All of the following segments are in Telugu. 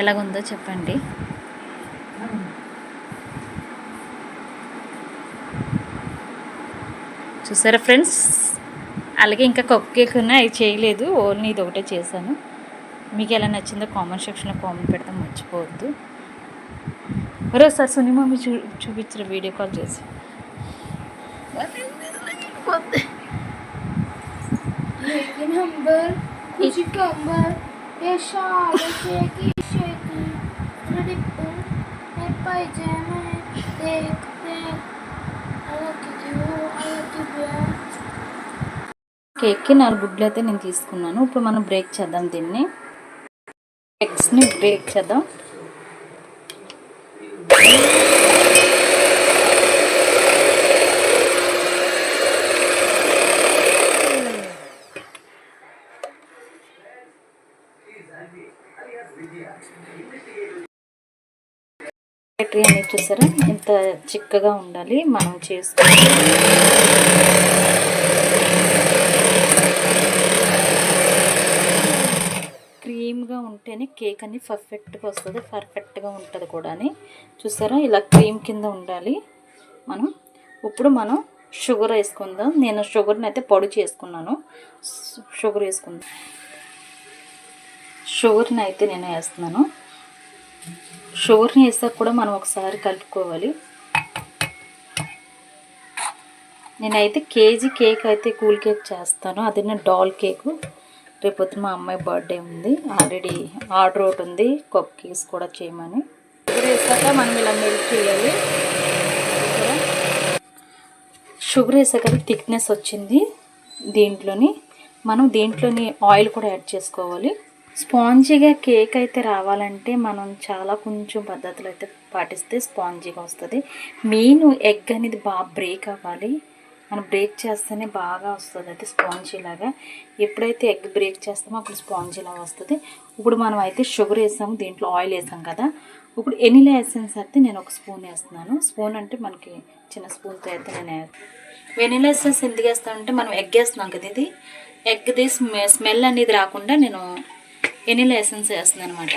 ఎలాగుందో చెప్పండి. చూసారా ఫ్రెండ్స్? అలాగే ఇంకా కప్ కేక్ ఉన్నా అది చేయలేదు. ఓన్లీ ఇది ఒకటే చేశాను. మీకు ఎలా నచ్చిందో కామెంట్ సెక్షన్లో కామెంట్ పెడతాం మర్చిపోవద్దు. మరోసారి సునీ మమ్మీ చూ చూపించారు వీడియో కాల్ చేసి. నెంబర్ కేక్కి నాలుగు గుడ్లు అయితే నేను తీసుకున్నాను. ఇప్పుడు మనం బ్రేక్ చేద్దాం దీన్ని. ఎగ్స్ని బ్రేక్ చేద్దాం. బ్యాటరీ అనేది చూసారా? ఇంత చిక్కగా ఉండాలి మనం చేసుకుని క్రీమ్గా ఉంటేనే కేక్ అని పర్ఫెక్ట్గా వస్తుంది పర్ఫెక్ట్గా ఉంటుంది కూడా అని చూసారా? ఇలా క్రీమ్ కింద ఉండాలి మనం. ఇప్పుడు మనం షుగర్ వేసుకుందాం. నేను షుగర్ని అయితే పొడి చేసుకున్నాను. షుగర్ వేసుకుందాం. షుగర్ని అయితే నేను వేస్తున్నాను. షుగర్ని వేసాక కూడా మనం ఒకసారి కలుపుకోవాలి. నేనైతే కేజీ కేక్ అయితే కూల్ కేక్ చేస్తాను. అది నేను డాల్ కేకు. రేపొద్దు మా అమ్మాయి బర్త్డే ఉంది. ఆల్రెడీ ఆర్డర్ ఒకటి ఉంది. కప్ కేక్స్ కూడా చేయమని. షుగర్ వేసాక మనం ఇలా మెల్ట్ చేయాలి. షుగర్ వేసాక థిక్నెస్ వచ్చింది దీంట్లోని. మనం దీంట్లోని ఆయిల్ కూడా యాడ్ చేసుకోవాలి. స్పాంజీగా కేక్ అయితే రావాలంటే మనం చాలా కొంచెం పద్ధతులు అయితే పాటిస్తే స్పాంజీగా వస్తుంది. మెయిన్ ఎగ్ అనేది బాగా బ్రేక్ అవ్వాలి. మనం బ్రేక్ చేస్తేనే బాగా వస్తుంది అయితే స్పాంజీ లాగా. ఎప్పుడైతే ఎగ్ బ్రేక్ చేస్తామో అప్పుడు స్పాంజీ లాగా వస్తుంది. ఇప్పుడు మనం అయితే షుగర్ వేసాము దీంట్లో ఆయిల్ వేసాం కదా. ఇప్పుడు ఎనీలా ఎసెన్స్ అయితే నేను ఒక స్పూన్ వేస్తున్నాను. స్పూన్ అంటే మనకి చిన్న స్పూన్తో అయితే నేను వెనీలా ఎసెన్స్ ఎందుకు వేస్తానంటే మనం ఎగ్ వేస్తున్నాం కదా ఇది. ఎగ్ది స్మె స్మెల్ అనేది రాకుండా నేను వెనిలా ఎసెన్స్ వేస్తుంది అనమాట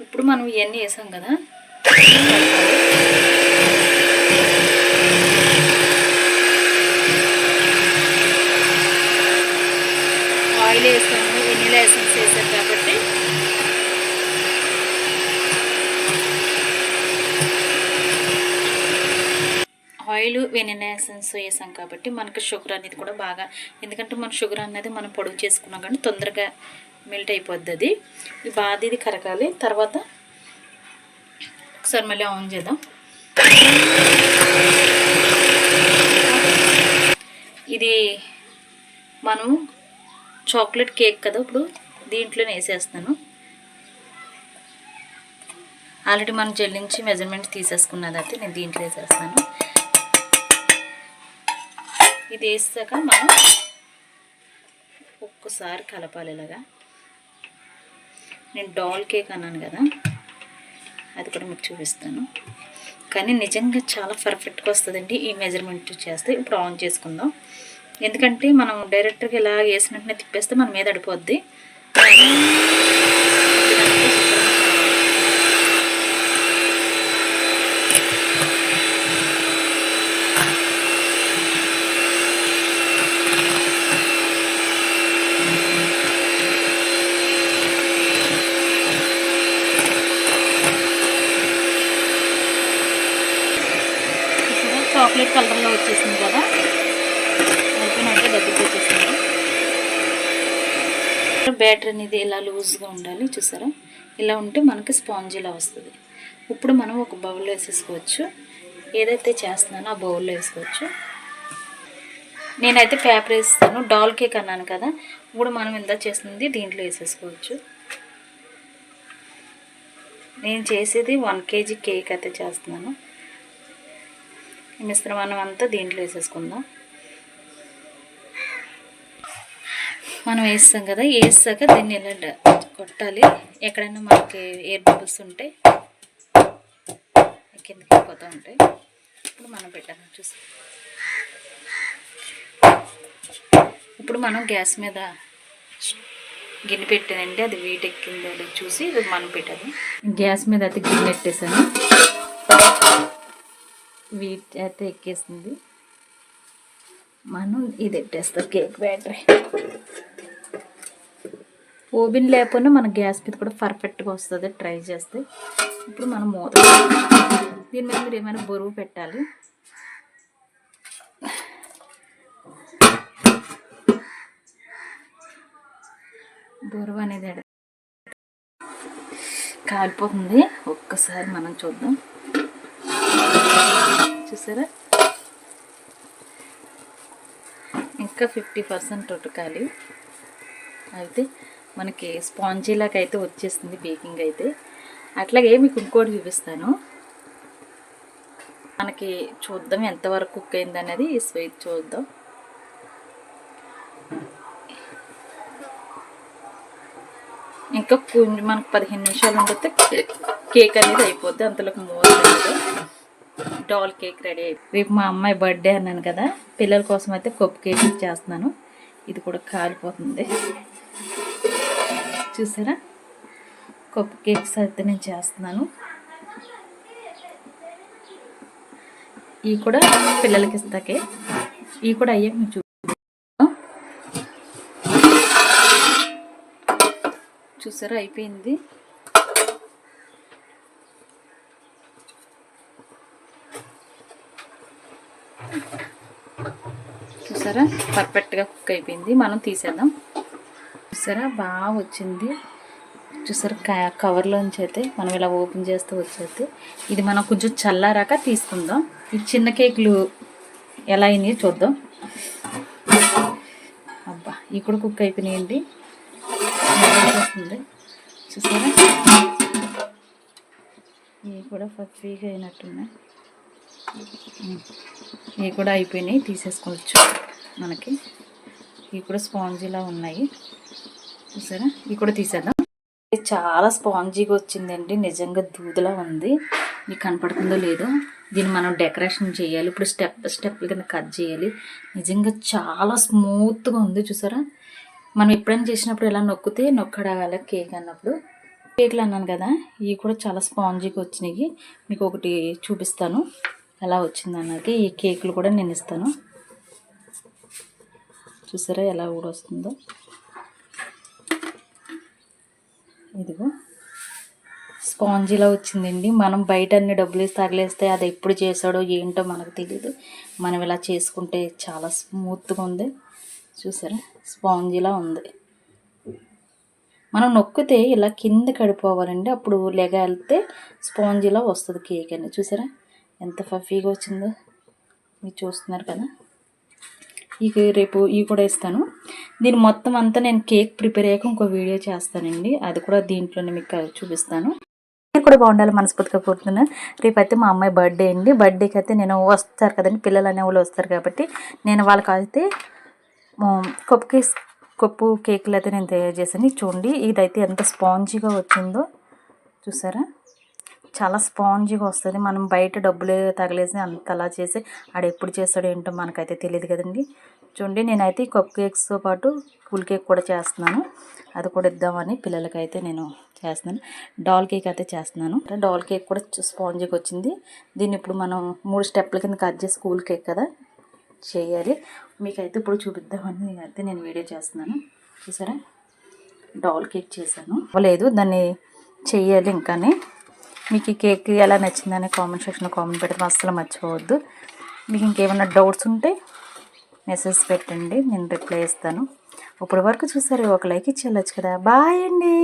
ఇప్పుడు మనం ఇవన్నీ వేసాం కదా? ఆయిల్ వేసాము వెనిలా ఎసెన్స్ వేసాం కాబట్టి? ఆయిల్ వెనిలా ఎసెన్స్ వేసాం కాబట్టి మనకి షుగర్ అనేది కూడా బాగా ఎందుకంటే మన షుగర్ అనేది మనం పొడుగు చేసుకున్నాం కానీ తొందరగా మెల్ట్ అయిపోద్ది అది బాధ బాగా ఇది కరగాలి. తర్వాత ఒకసారి మళ్ళీ ఆన్ చేద్దాం. ఇది మనం చాక్లెట్ కేక్ కదా ఇప్పుడు దీంట్లోనే వేసేస్తాను ఆల్రెడీ మనం జల్లించి మెజర్మెంట్ తీసేసుకున్నది అయితే నేను దీంట్లో వేసేస్తాను. ఇది వేసాక మనం ఒక్కసారి కలపాలి ఇలాగా. నేను డాల్ కేక్ అన్నాను కదా అది కూడా మీకు చూపిస్తాను. కానీ నిజంగా చాలా పర్ఫెక్ట్గా వస్తుందండి ఈ మెజర్మెంట్ చేస్తే. ఇప్పుడు ఆన్ చేసుకుందాం. ఎందుకంటే మనం డైరెక్ట్గా ఇలా వేసిన వెంటనే తిప్పేస్తే మన మీద అడిపోద్ది ఇప్పుడు చాక్లెట్ కలర్లో వచ్చేసింది కదా. అయిపోయినట్టే దగ్గరికి వచ్చేసింది. బ్యాటర్ అనేది ఇలా లూజ్గా ఉండాలి చూసారా? ఇలా ఉంటే మనకి స్పాంజీలా వస్తుంది. ఇప్పుడు మనం ఒక బౌల్లో వేసేసుకోవచ్చు. ఏదైతే చేస్తున్నానో ఆ బౌల్లో వేసుకోవచ్చు. నేనైతే పేపర్ వేస్తాను. డాల్ కేక్ అన్నాను కదా. ఇప్పుడు మనం ఎంత చేస్తుంది దీంట్లో వేసేసుకోవచ్చు. నేను చేసేది వన్ కేజీ కేక్ అయితే చేస్తున్నాను. ఈ మిశ్రమాన్ని అంతా దీంట్లో వేసేసుకుందాం. మనం వేస్తాం కదా వేసాక దీన్ని ఇలా కొట్టాలి. ఎక్కడైనా మనకి ఎయిర్ బబుల్స్ ఉంటే కిందకి వెళ్ళిపోతూ ఉంటాయి. ఇప్పుడు మనం పెట్టాలి చూసి. ఇప్పుడు మనం గ్యాస్ మీద గిన్నె పెట్టానండి అది వేటెక్కిందో చూసి ఇది మనం పెట్టాలి. గ్యాస్ మీద అయితే గిన్నె పెట్టేశాను. వీట్ అయితే ఎక్కేసింది. మనం ఇది ఎట్టేస్తాం కేక్ బ్యాటరీ. ఓబిన్ లేకపోయినా మన గ్యాస్ మీద కూడా పర్ఫెక్ట్గా వస్తుంది. ట్రై చేస్తే ఇప్పుడు మనం మూత దీని మీద మీరు ఏమైనా బరువు పెట్టాలి. బరువు అనేది కాలిపోతుంది. ఒక్కసారి మనం చూద్దాం. చూసారా? ఇంకా ఫిఫ్టీ పర్సెంట్ ఉడకాలి అయితే మనకి స్పాంజీలాగా అయితే వచ్చేస్తుంది బేకింగ్ అయితే. అట్లాగే మీకు ఇంకోటి చూపిస్తాను. మనకి చూద్దాం ఎంతవరకు కుక్ అయింది అనేది స్వీట్ చూద్దాం. ఇంకా కొంచెం మనకు పదిహేను నిమిషాలు ఉండితే కేక్ అనేది అయిపోద్ది. అంతలోకి మూత డాల్ కేక్ రెడీ అయిపోయింది రేపు మా అమ్మాయి బర్త్డే అన్నాను కదా పిల్లల కోసం అయితే కప్పు కేక్ చేస్తున్నాను. ఇది కూడా కాలిపోతుంది. చూసారా? కప్పు కేక్స్ అయితే నేను చేస్తున్నాను. ఇవి కూడా పిల్లలకి ఇస్తాకే. ఇవి కూడా అయ్యాక మేము చూ చూసారా? అయిపోయింది. చూసారా? పర్ఫెక్ట్గా కుక్ అయిపోయింది. మనం తీసేద్దాం. చూసారా? బాగా వచ్చింది. చూసారా? క- కవర్లోంచి అయితే మనం ఇలా ఓపెన్ చేస్తూ వచ్చేది. ఇది మనం కొంచెం చల్లారాక తీసుకుందాం. ఈ చిన్న కేకులు ఎలా అయినాయో చూద్దాం. అబ్బా ఇవి కూడా కుక్ అయిపోయినాయండి. వస్తుంది. చూసారా? ఇవి కూడా ఫ్రీగా అయినట్టున్నాయి. ఇవి కూడా అయిపోయినాయి తీసేసుకోవచ్చు మనకి. ఇవి కూడా స్పాంజీలా ఉన్నాయి. చూసారా? ఇవి కూడా తీసేద్దాం. ఇది చాలా స్పాంజీగా వచ్చిందండి నిజంగా దూదలా ఉంది. మీకు కనపడుతుందో లేదో దీన్ని మనం డెకరేషన్ చేయాలి. ఇప్పుడు స్టెప్ స్టెప్ కింద కట్ చేయాలి. నిజంగా చాలా స్మూత్గా ఉంది చూసారా? మనం ఎప్పుడైనా చేసినప్పుడు ఎలా నొక్కితే నొక్కడాలి కేక్ అన్నప్పుడు. కేక్లు అన్నాను కదా ఇవి కూడా చాలా స్పాంజీగా వచ్చినాయి. మీకు ఒకటి చూపిస్తాను. ఎలా వచ్చింది అన్నది ఈ కేకులు కూడా నేను ఇస్తాను. చూసారా ఎలా ఊడొస్తుందో ఇదిగో. స్పాంజీలా వచ్చిందండి. మనం బయట అన్ని డబ్బులు వేసి తగిలేస్తే అది ఎప్పుడు చేసాడో ఏంటో మనకు తెలియదు మనం ఇలా చేసుకుంటే చాలా స్మూత్గా ఉంది. చూసారా? స్పాంజీలా ఉంది. మనం నొక్కితే ఇలా కింద కడిపోవాలండి. అప్పుడు లెగ వెళ్తే స్పాంజీలా వస్తుంది కేక్ అని. చూసారా? ఎంత ఫఫీగా వచ్చిందో మీరు చూస్తున్నారు కదా. ఇక రేపు ఇవి కూడా ఇస్తాను. దీని మొత్తం అంతా నేను కేక్ ప్రిపేర్ అయ్యాక ఇంకో వీడియో చేస్తానండి. అది కూడా దీంట్లోనే మీకు చూపిస్తాను. మీరు కూడా బాగుండాలి మనస్ఫూర్తిగా కోరుతున్నాను రేపు అయితే మా అమ్మాయి బర్త్డే అండి. బర్త్డేకి అయితే నేను వస్తారు కదండి పిల్లలు అనే వాళ్ళు వస్తారు కాబట్టి నేను వాళ్ళకి అయితే కప్పు కేస్ కప్పు కేకులు అయితే నేను తయారు చేశాను. చూడండి ఇదైతే ఎంత స్పాంజీగా వచ్చిందో. చూసారా? చాలా స్పాంజీగా వస్తుంది. మనం బయట డబ్బులు తగిలేసి అంత అలా చేసి ఆడ ఎప్పుడు చేస్తాడో ఏంటో మనకైతే తెలియదు కదండి. చూడండి నేనైతే ఈ కప్ కేక్స్తో పాటు కూల్ కేక్ కూడా చేస్తున్నాను. అది కూడా ఇద్దామని పిల్లలకైతే నేను చేస్తున్నాను. డాల్ కేక్ అయితే చేస్తున్నాను. డాల్ కేక్ కూడా స్పాంజీగా వచ్చింది. దీన్ని ఇప్పుడు మనం మూడు స్టెప్ల కింద కట్ చేసి కూల్ కేక్ కదా చేయాలి. మీకైతే ఇప్పుడు చూపిద్దామని అయితే నేను వీడియో చేస్తున్నాను. చూసారా? డాల్ కేక్ చేశాను. లేదు దాన్ని చెయ్యాలి ఇంకానే. మీకు ఈ కేక్ ఎలా నచ్చిందని కామెంట్ సెక్షన్లో కామెంట్ పెడితే అస్సలు మర్చిపోవద్దు. మీకు ఇంకేమైనా డౌట్స్ ఉంటే మెసేజ్ పెట్టండి నేను రిప్లై ఇస్తాను. ఇప్పటి వరకు చూసారు ఒక లైక్ ఇచ్చి వెళ్ళొచ్చు కదా. బాయ్ అండి.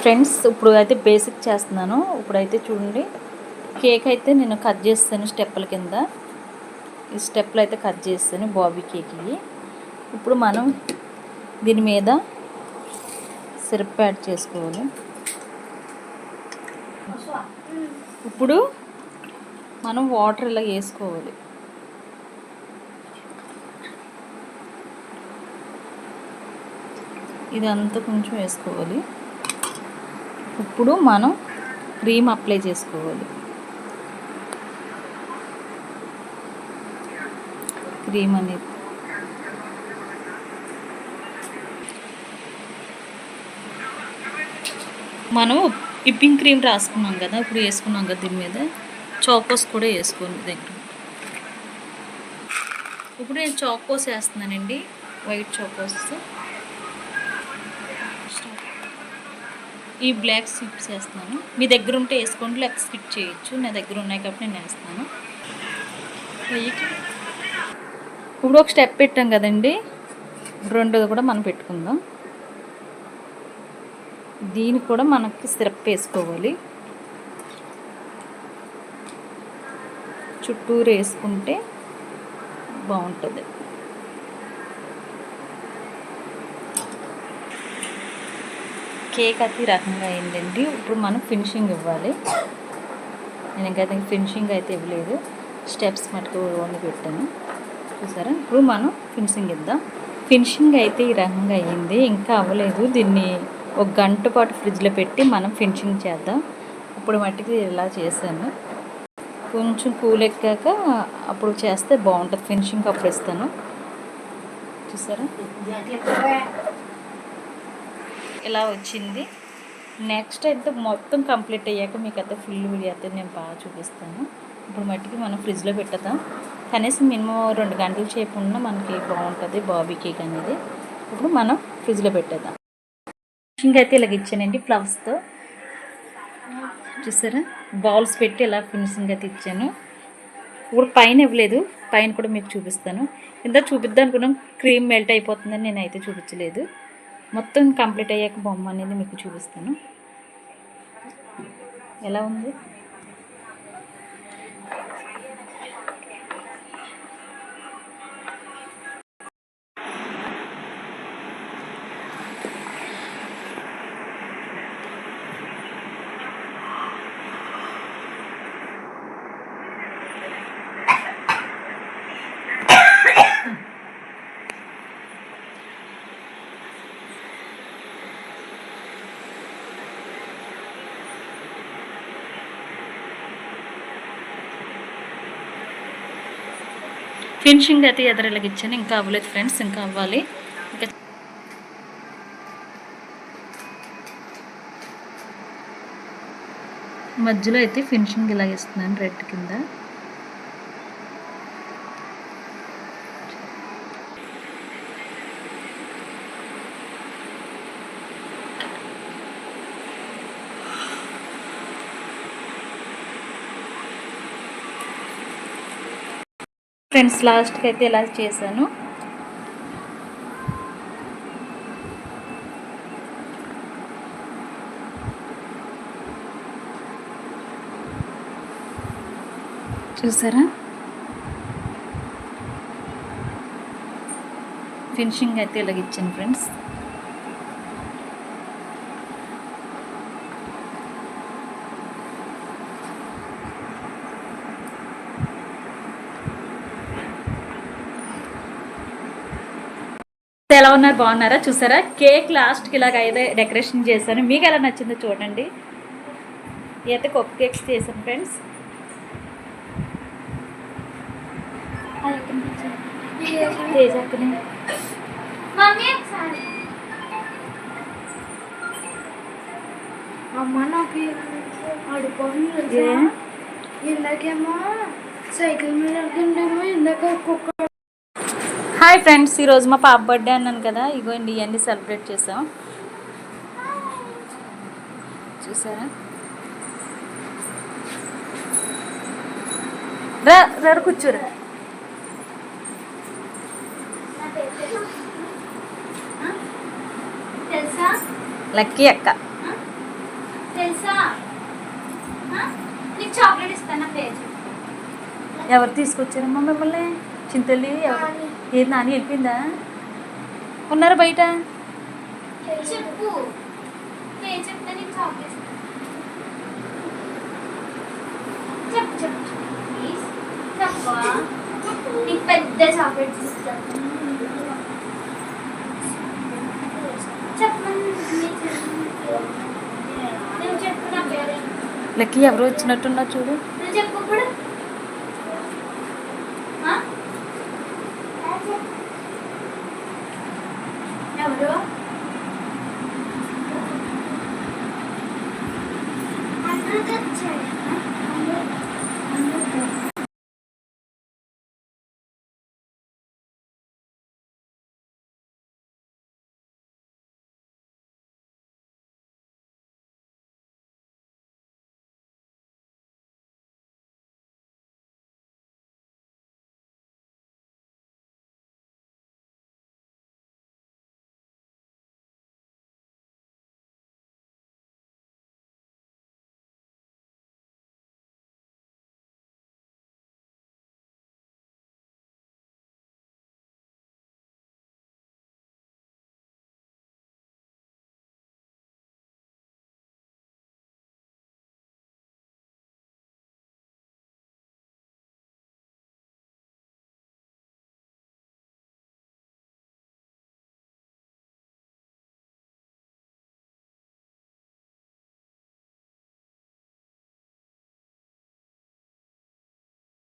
ఫ్రెండ్స్ ఇప్పుడు అయితే బేసిక్ చేస్తున్నాను. ఇప్పుడైతే చూడండి. కేక్ అయితే నేను కట్ చేస్తాను స్టెప్పుల కింద. ఈ స్టెప్లు అయితే కట్ చేస్తాను బాబీ కేక్కి. ఇప్పుడు మనం దీని మీద సిరప్ యాడ్ చేసుకోవాలి. ఇప్పుడు మనం వాటర్ ఇలా వేసుకోవాలి. ఇదంతా కొంచెం వేసుకోవాలి. ఇప్పుడు మనం క్రీమ్ అప్లై చేసుకోవాలి. క్రీమ్ అనేది మనం విప్పింగ్ క్రీమ్ రాసుకున్నాం కదా ఇప్పుడు వేసుకున్నాం కదా దీని మీద. చాకోస్ కూడా వేసుకోండి దగ్గర. ఇప్పుడు నేను చాకోస్ వేస్తున్నానండి వైట్ చాకోస్. ఈ బ్లాక్ స్కిప్స్ వేస్తున్నాను. మీ దగ్గర ఉంటే వేసుకోండి లేక స్కిప్ చేయొచ్చు. నా దగ్గర ఉన్నాయి కాబట్టి నేను వేస్తాను. వైట్ ఇప్పుడు ఒక స్టెప్ పెట్టాం కదండి. రెండోది కూడా మనం పెట్టుకుందాం. దీనికి కూడా మనకి సిరప్ వేసుకోవాలి. చుట్టూరు వేసుకుంటే బాగుంటుంది. కేక్ అతి రకంగా అయిందండి. ఇప్పుడు మనం ఫినిషింగ్ ఇవ్వాలి. నేను ఇంకా ఫినిషింగ్ అయితే ఇవ్వలేదు. స్టెప్స్ మటుకు ఓన్లీ పెట్టాను. చూసారా? ఇప్పుడు మనం ఫినిషింగ్ ఇద్దాం. ఫినిషింగ్ అయితే ఈ రకంగా అయ్యింది ఇంకా అవ్వలేదు. దీన్ని ఒక గంట పాటు ఫ్రిడ్జ్లో పెట్టి మనం ఫినిషింగ్ చేద్దాం. ఇప్పుడు మట్టికి ఇలా చేశాను. కొంచెం కూల్ ఎక్కాక అప్పుడు చేస్తే బాగుంటుంది. ఫినిషింగ్ అప్పుడు ఇస్తాను. చూసారా? ఇలా వచ్చింది. నెక్స్ట్ అయితే మొత్తం కంప్లీట్ అయ్యాక మీకు అయితే ఫుల్ వీడియో అయితే నేను బాగా చూపిస్తాను. ఇప్పుడు మట్టికి మనం ఫ్రిడ్జ్లో పెట్టదాం కనీసం మినిమం రెండు గంటల సేపు ఉన్న మనకి బాగుంటుంది బాబీ కేక్ అనేది. ఇప్పుడు మనం ఫ్రిడ్జ్లో పెట్టేద్దాం. ఫిషింగ్ అయితే ఇలాగ ఇచ్చానండి ఫ్లవర్స్తో చూసారా? బౌల్స్ పెట్టి ఇలా ఫినిషింగ్ అయితే ఇచ్చాను. ఇప్పుడు పైన ఇవ్వలేదు పైన కూడా మీకు చూపిస్తాను. ఇంత చూపిద్దాం అనుకున్నాం క్రీమ్ మెల్ట్ అయిపోతుందని నేను అయితే చూపించలేదు. మొత్తం కంప్లీట్ అయ్యాక బొమ్మ అనేది మీకు చూపిస్తాను. ఎలా ఉంది? ఫినిషింగ్ అయితే ఎదురులాగా ఇచ్చాను ఇంకా అవ్వలేదు ఫ్రెండ్స్ ఇంకా అవ్వాలి. ఇంకా మధ్యలో అయితే ఫినిషింగ్ ఇలా ఇస్తున్నాను రెడ్ కింద. ఫ్రెండ్స్ లాస్ట్కి అయితే ఇలా చేశాను? చూసారా? ఫినిషింగ్ అయితే ఇలాగ ఇచ్చాను ఫ్రెండ్స్ ఉన్నారు బాగున్నారా? చూసారా? కేక్ లాస్ట్కి ఇలాగ అయితే డెకరేషన్ చేశాను. మీకు ఎలా నచ్చిందో చూడండి. అయితే కప్ కేక్స్ చేశాను ఫ్రెండ్స్. అమ్మ నాకు ఆడుకోవాలి? ఇందాకేమో సైకిల్ మీద వెళ్తుండేమో ఇందాక కుక్క హాయ్ ఫ్రెండ్స్ ఈరోజు మా పాప బర్త్డే అన్నాను కదా ఇగోండి ఇవన్నీ సెలబ్రేట్ చేసాం. చూసారా? రా రా కూర్చోరా. తెలుసా? లక్కీ అక్క. ఎవరు తీసుకొచ్చారమ్మా మిమ్మల్ని? చింతల్లి ఎవరు. ఏది నాని వెళ్ళిపోయిందా? ఉన్నారా బయట? చెప్పు. పెద్ద చాక్లెట్ ఇస్తాను లక్కీ ఎవరు వచ్చినట్టున్నా చూడు. చెప్పు